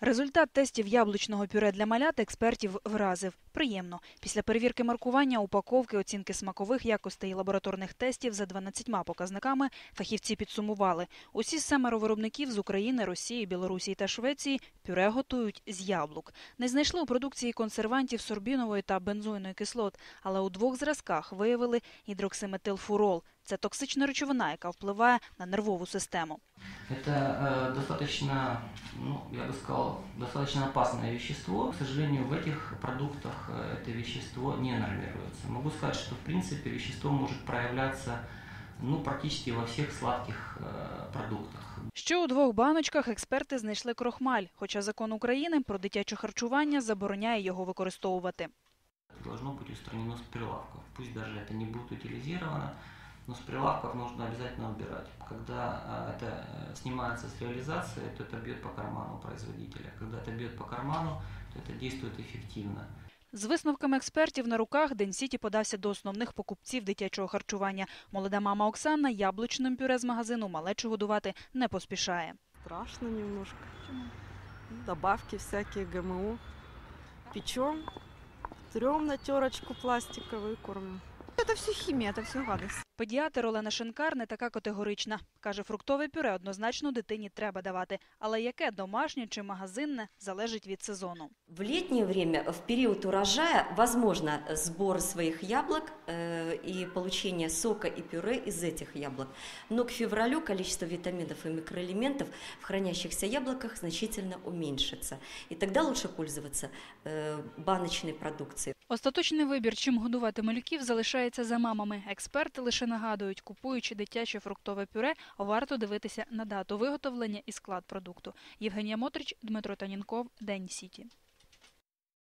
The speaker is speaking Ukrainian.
Результат тестів яблучного пюре для малят експертів вразив. Приємно. Після перевірки маркування, упаковки, оцінки смакових якостей і лабораторних тестів за 12 показниками фахівці підсумували. Усі семеро виробників з України, Росії, Білорусі та Швеції пюре готують з яблук. Не знайшли у продукції консервантів сорбінової та бензойної кислот, але у двох зразках виявили гідроксиметилфурол. Це токсична речовина, яка впливає на нервову систему. Это э, достаточно, ну, я бы сказал, достаточно опасное вещество. К сожалению, в этих продуктах э, это вещество не нормируется. Могу сказать, что в принципе вещество может проявляться ну, практически во всех сладких э, продуктах. Ще у двох баночках експерти знайшли крохмаль, хоча закон України про дитяче харчування забороняє його використовувати. Должно быть устранено с прилавков. Пусть даже это не будет утилизировано, но с прилавков нужно обязательно убирать. Когда э, это э, снимается с реализации, то это бьет по карману производителя. Когда это бьет по карману, то это действует эффективно. З висновками експертів на руках День Сіті подався до основних покупців дитячого харчування. Молода мама Оксана яблучним пюре з магазину малечу годувати не поспішає. Страшно немножко. Добавки всякие ГМО. Печем, трем на терочку пластиковую, кормим. Это все химия, это все гадость. Педіатр Олена Шинкар не така категорична. Каже, фруктове пюре однозначно дитині треба давати. Але яке домашнє чи магазинне залежить від сезону. В летнее время, в период урожая, возможно сбор своих яблок э, и получение сока и пюре из этих яблок. Но к февралю количество витаминов и микроэлементов в хранящихся яблоках значительно уменьшится. И тогда лучше пользоваться э, баночной продукцией. Остаточний вибір, чим годувати малюків, залишається за мамами. Експерти лише нагадують, купуючи дитяче фруктове пюре, варто дивитися на дату виготовлення і склад продукту. Євгенія Мотрич, Дмитро Танінков, День Сіті.